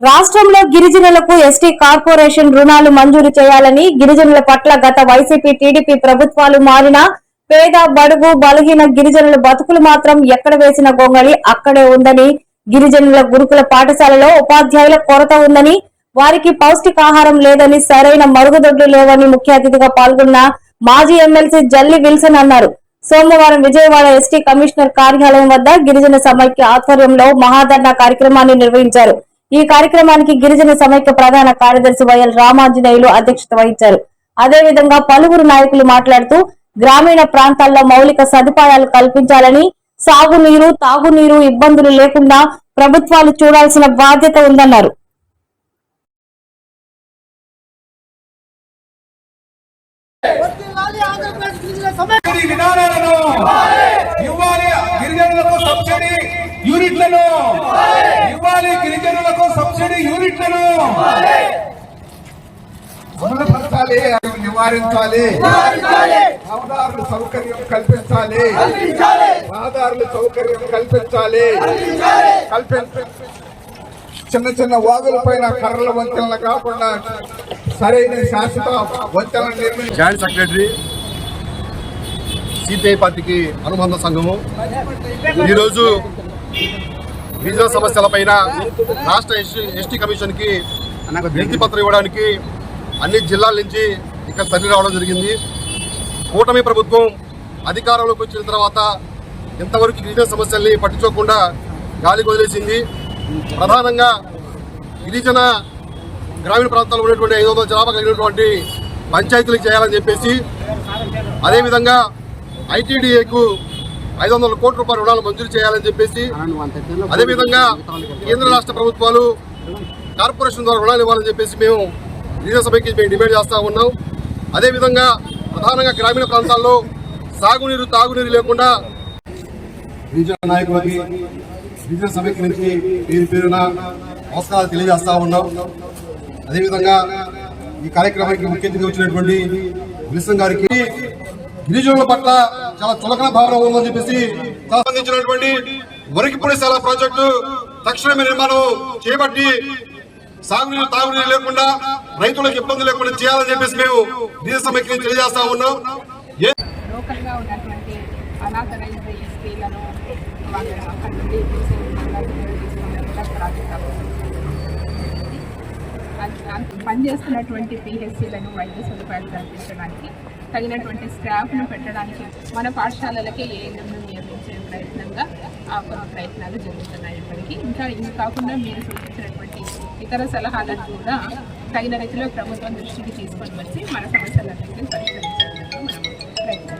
రాష్ట్రంలో గిరిజనులకు ST corporation రుణాలు మంజూరు చేయాలని గిరిజనుల పట్ల గత వైసీపీ టీడీపీ ప్రభుత్వాలు మారిన పేద బడుగు బలహీన గిరిజనుల బతుకులు మాత్రం ఎక్కడ వేసిన గొంగళి అక్కడే ఉందని గిరిజనుల గురుకుల పాఠశాలలో ఉపాధ్యాయుల కొరత ఉందని వారికి పౌష్టికాహారం లేదని సరైన మరుగుదొడ్లు లేవని ముఖ్య అతిథిగా పాల్గొన్న మాజీ ఎమ్మెల్సీ జల్లి విల్సన్ అన్నారు. సోమవారం విజయవాడ ఎస్టీ కమిషనర్ కార్యాలయం వద్ద గిరిజన సమైక్య ఆధ్వర్యంలో మహాధర్నా కార్యక్రమాన్ని నిర్వహించారు. ఈ కార్యక్రమానికి గిరిజన సమైక్య ప్రధాన కార్యదర్శి వైఎల్ రామాంజనేయులు అధ్యక్షత వహించారు. అదేవిధంగా పలువురు నాయకులు మాట్లాడుతూ గ్రామీణ ప్రాంతాల్లో మౌలిక సదుపాయాలు కల్పించాలని సాగునీరు తాగునీరు ఇబ్బందులు లేకుండా ప్రభుత్వాలు చూడాల్సిన బాధ్యత ఉందన్నారు. విధానాలను ఇవ్వాలి. గిరిజనులకు సబ్సిడీ యూనిట్లను సబ్సిడీ యూనిట్లను. అమలుపరచాలి అవి నివారించాలి. రహదారుల సౌకర్యం కల్పించాలి. రహదారుల సౌకర్యం కల్పించాలి. కల్పించ చిన్న చిన్న వాగుల పైన కర్రల వంతెనలు కాకుండా సరైన శాశ్వత వంతెనలు నిర్మించాలి జాయింట్ సెక్రటరీ సిపిఐ పార్టీకి అనుబంధ సంఘము. ఈరోజు గిరిజన సమస్యలపైన రాష్ట్ర ఎస్టీ ఎస్టీ కమిషన్కి వినతి పత్రం ఇవ్వడానికి అన్ని జిల్లాల నుంచి ఇక్కడ తరలి రావడం జరిగింది. కూటమి ప్రభుత్వం అధికారంలోకి వచ్చిన తర్వాత ఇంతవరకు గిరిజన సమస్యల్ని పట్టించుకోకుండా గాలికి వదిలేసింది. ప్రధానంగా గిరిజన గ్రామీణ ప్రాంతాల్లో ఉన్నటువంటి ఐదు వందల జనాభా కలిగినటువంటి పంచాయతీలకు చేయాలని చెప్పేసి అదేవిధంగా ఐటీడీఏకు ఐదు వందల కోట్ల రూపాయల రుణాలు మంజూరు చేయాలని చెప్పేసి అదేవిధంగా కేంద్ర రాష్ట్ర ప్రభుత్వాలు కార్పొరేషన్ ద్వారా రుణాలు ఇవ్వాలని చెప్పేసి మేము గిరిజన సభకి మేము డిమాండ్ చేస్తూ ఉన్నాం. అదేవిధంగా ప్రధానంగా గ్రామీణ ప్రాంతాల్లో సాగునీరు తాగునీరు లేకుండా గిరిజన నాయకులకి గిరిజన సభకి నుంచి పేరు పేరున నమస్కారాలు తెలియజేస్తా ఉన్నాం. అదేవిధంగా ఈ కార్యక్రమానికి ముఖ్య వచ్చినటువంటి విల్సన్ గారికి గిరిజనుల పట్ల చాలా చులకన భావన ఉందని చెప్పేసి సంబంధించినటువంటి మురికిపొడిశాల ప్రాజెక్టు తక్షణమే నిర్మాణం చేపట్టి సాగునీరు తాగునీరు లేకుండా రైతులకు ఇబ్బంది లేకుండా చేయాలని చెప్పేసి మేము గిరిజన సమైక్యం తెలియజేస్తా ఉన్నాం. ఏ స్త్రీలను నుండి పనిచేస్తున్నటువంటి పిహెచ్సిలను వైద్య సదుపాయాలు కల్పించడానికి తగినటువంటి స్టాఫ్ను పెట్టడానికి మన పాఠశాలలకే ఏఎన్ఎంను నియమించే ప్రయత్నంగా ప్రయత్నాలు జరుగుతున్నాయి ఇప్పటికీ. ఇంకా ఇవి కాకుండా మీరు సూచించినటువంటి ఇతర సలహాలను కూడా తగిన రీతిలో ప్రభుత్వం దృష్టికి తీసుకొని వచ్చి మన సమస్యలన్నింటినీ పరిష్కరించడానికి మనం ప్రయత్నం